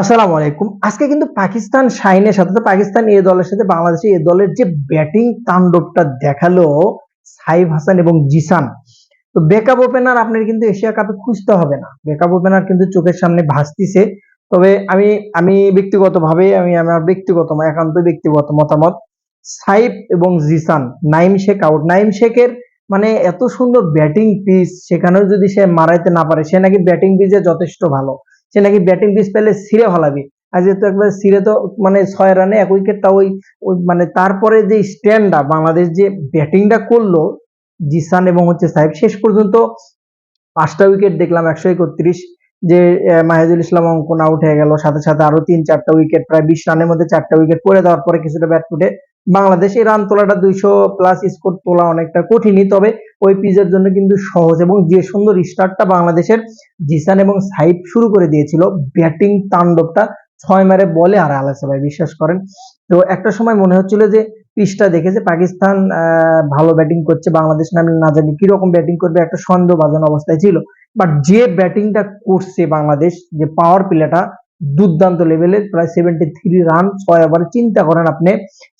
আসসালামু আলাইকুম। আজকে কিন্তু পাকিস্তান শাইনের সাথে তো পাকিস্তান এ দলের সাথে বাংলাদেশের এ দলের যে ব্যাটিং তাণ্ডবটা দেখাল সাইফ হাসান এবং জিসান। তো বেকআপ ওপেনার আপনার কিন্তু এশিয়া কাপে খুঁজতে হবে না। বেকআপ ওপেনার কিন্তু চোখের সামনে ভাসতিছে। তবে আমি আমি ব্যক্তিগতভাবে, আমি আমার ব্যক্তিগত একান্ত ব্যক্তিগত মতামত, সাইফ এবং জিসান, নাইম শেখ আউট নাইম শেখের মানে এত সুন্দর ব্যাটিং পিচ সেখানেও যদি সে মারাইতে না পারে, সে নাকি ব্যাটিং পিচে যথেষ্ট ভালো। সে নাকি ব্যাটিং পিচ পেলে সিরে ভালাবি আর যেহেতু একবার সিরে তো মানে ছয় রানে এক উইকেট তা ওই মানে তারপরে যে স্ট্যান্ডটা বাংলাদেশ যে ব্যাটিংটা করল জিসান এবং হচ্ছে সাহেব শেষ পর্যন্ত পাঁচটা উইকেট দেখলাম একশো একত্রিশ। যে আহ, মাহিদুল ইসলাম অঙ্কন আউট হয়ে গেল সাথে সাথে আরও তিন চারটা উইকেট প্রায় বিশ রানের মধ্যে চারটা উইকেট পড়ে দেওয়ার পরে কিছুটা ব্যাট ফুটে বাংলাদেশ এই রান তোলাটা দুইশো প্লাস স্কোর তোলা অনেকটা কঠিনই। তবে ওই পিচের জন্য কিন্তু সহজ এবং যে সুন্দর স্টার্টটা বাংলাদেশের জিসান এবং সাইফ শুরু করে দিয়েছিল, ব্যাটিং তাণ্ডবটা ছয় মারে বলে আর আলাসে ভাই, বিশ্বাস করেন। তো একটা সময় মনে হচ্ছিল যে পিচটা দেখে যে পাকিস্তান ভালো ব্যাটিং করছে, বাংলাদেশ নামে না জানি কীরকম ব্যাটিং করবে, একটা সন্দেহ বাজানো অবস্থায় ছিল। বাট যে ব্যাটিংটা করছে বাংলাদেশ, যে পাওয়ার প্লেটা দুর্দান্ত লেভেলের প্রায় সেভেন্টি থ্রি রান ছয় ওভারে চিন্তা করেন আপনি,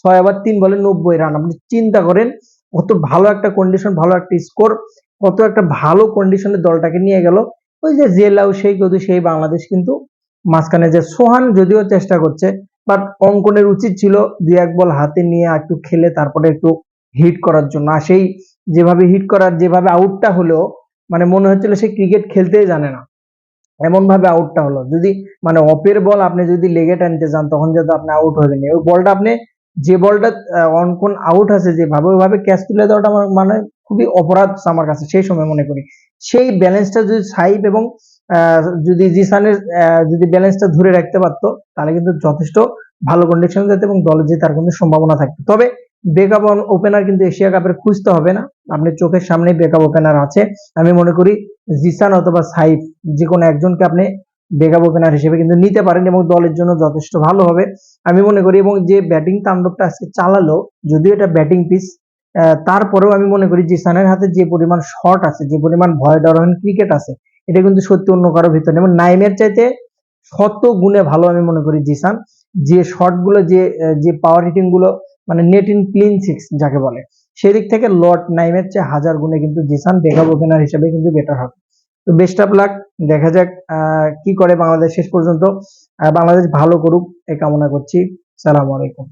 ছয় ওভার তিন বলে নব্বই রান আপনি চিন্তা করেন কত ভালো একটা কন্ডিশন ভালো একটা স্কোর কত একটা ভালো কন্ডিশনে দলটাকে নিয়ে গেল। ওই যে জেলাও সেই কিন্তু সেই বাংলাদেশ কিন্তু মাঝখানে যে সোহান যদিও চেষ্টা করছে বাট অঙ্কনের উচিত ছিল দুই এক বল হাতে নিয়ে একটু খেলে তারপরে একটু হিট করার জন্য। আর সেই যেভাবে হিট করার, যেভাবে আউটটা হলো মানে মনে হচ্ছিল সে ক্রিকেট খেলতেই জানে না। এমন ভাবে আউটটা হলো। যদি মানে অপের বল আপনি যদি লেগে টানতে যান, তখন যদি আপনি আউট হবেন ওই বলটা আপনি যে বলটা অন কোন আউট আছে যেভাবে ওইভাবে ক্যাচ তুলে দেওয়াটা আমার মানে খুবই অপরাধ আমার কাছে, সেই সময় মনে করি। সেই ব্যালেন্সটা যদি সাইব এবং যদি জিসানের যদি ব্যালেন্সটা ধরে রাখতে পারতো, তাহলে কিন্তু যথেষ্ট ভালো কন্ডিশন যেত এবং দলে জেতার কিন্তু সম্ভাবনা থাকতো। তবে বেকআপ ওপেনার কিন্তু এশিয়া কাপের খুঁজতে হবে না। আপনি চোখের সামনে বেকআপ ওপেনার আছে। আমি মনে করি জিসান অথবা সাইফ যে কোনো একজনকে আপনি বেকআপ ওপেনার হিসেবে কিন্তু নিতে পারেন এবং দলের জন্য যথেষ্ট ভালো হবে। আমি মনে করি এবং যে ব্যাটিং তাণ্ডবটা আজকে চালালো, যদিও এটা ব্যাটিং পিচ তারপরেও আমি মনে করি জিসানের হাতে যে পরিমাণ শট আছে, যে পরিমাণ ভয় ডরহীন ক্রিকেট আছে, এটা কিন্তু সত্যি অন্য কারও ভিতরে। এবং নাইমের চাইতে শত গুণে ভালো আমি মনে করি জিসান, যে শটগুলো যে যে পাওয়ার হিটিংগুলো মানে নেট ইন ক্লিন সিক্স যাকে বলে, সেদিক থেকে লর্ড নাইমের চেয়ে হাজার গুণে কিন্তু জিসান বেকআপ ওপেনার হিসেবে কিন্তু বেটার হবে। তো বেস্ট অফ লাক দেখা যাক কি করে বাংলাদেশ শেষ পর্যন্ত বাংলাদেশ ভালো করুক, এই কামনা করছি। সালাম আলাইকুম।